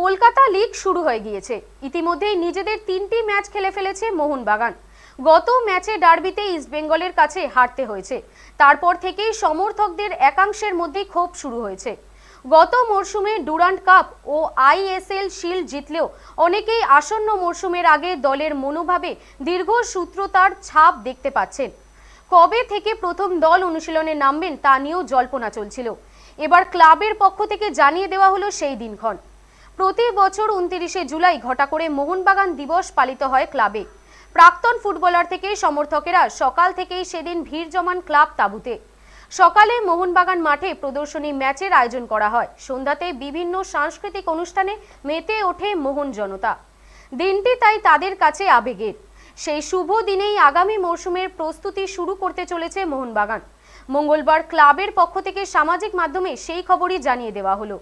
Kolkata league শুরু হয়ে গিয়েছে। ইতিমধ্যেই নিজেদের তিনটি ম্যাচ খেলে ফেলেছে মোহনবাগান। গত ম্যাচে ডার্বিতে ইস্টবেঙ্গলের কাছে হারতে হয়েছে। তারপর থেকেই সমর্থকদের একাংশের মধ্যে ক্ষোভ শুরু হয়েছে। গত মরশুমে ডুরান্ট কাপ ও আইএসএল শিল্ড জিতলেও অনেকেই আসন্ন মরশুমের আগে দলের মনোভাবে দীর্ঘ সূত্রতার ছাপ দেখতে পাচ্ছেন। কবে থেকে প্রথম দল অনুশীলনে নামবেন তা নিয়েও জল্পনা চলছিল। এবার ক্লাবের পক্ষ থেকে জানিয়ে দেওয়া হলো সেই দিনক্ষণ। প্রতি বছর উনতিরিশে জুলাই ঘটা করে মোহনবাগান দিবস পালিত হয় ক্লাবে। প্রাক্তন ফুটবলার থেকে সমর্থকেরা সকাল থেকেই সেদিন ভিড় জমান ক্লাব তাঁবুতে। সকালে মোহনবাগান মাঠে প্রদর্শনী ম্যাচের আয়োজন করা হয়। সন্ধ্যাতে বিভিন্ন সাংস্কৃতিক অনুষ্ঠানে মেতে ওঠে মোহন জনতা। দিনটি তাই তাদের কাছে আবেগের। সেই শুভ দিনেই আগামী মরশুমের প্রস্তুতি শুরু করতে চলেছে মোহনবাগান। মঙ্গলবার ক্লাবের পক্ষ থেকে সামাজিক মাধ্যমে সেই খবরই জানিয়ে দেওয়া হলো।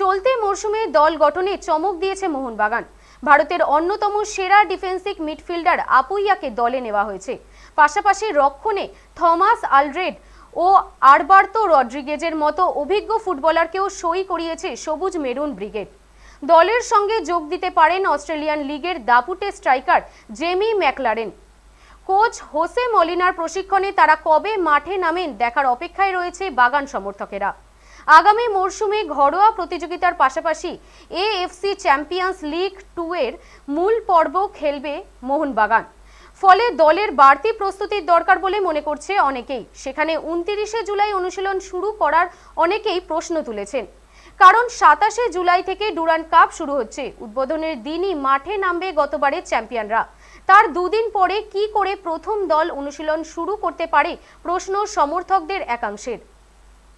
চলতি মরশুমে দল গঠনে চমক দিয়েছে মোহনবাগান। ভারতের অন্যতম সেরা ডিফেন্সিভ মিডফিল্ডার আপুইয়াকে দলে নেওয়া হয়েছে। পাশাপাশি রক্ষণে থমাস আলড্রেড ও আরবার্তো রড্রিগেজের মতো অভিজ্ঞ ফুটবলারকেও সই করিয়েছে সবুজ মেরুন ব্রিগেড। দলের সঙ্গে যোগ দিতে পারেন অস্ট্রেলিয়ান লিগের দাপুটে striker Jamie Maclaren. Coach Jose মলিনার প্রশিক্ষণে তারা কবে মাঠে নামেন দেখার অপেক্ষায় রয়েছে বাগান সমর্থকেরা। আগামী মরশুমে ঘরোয়া প্রতিযোগিতার পাশাপাশি এএফসি চ্যাম্পিয়ন্স লিগ টু এর মূল পর্ব খেলবে মোহনবাগান। ফলে দলের বাড়তি প্রস্তুতির দরকার বলে মনে করছে অনেকেই। সেখানে উনতিরিশে জুলাই অনুশীলন শুরু করার অনেকেই প্রশ্ন তুলেছেন। কারণ সাতাশে জুলাই থেকে ডুরান্ট কাপ শুরু হচ্ছে। উদ্বোধনের দিনই মাঠে নামবে গতবারের চ্যাম্পিয়নরা। তার দুদিন পরে কি করে প্রথম দল অনুশীলন শুরু করতে পারে প্রশ্ন সমর্থকদের একাংশের।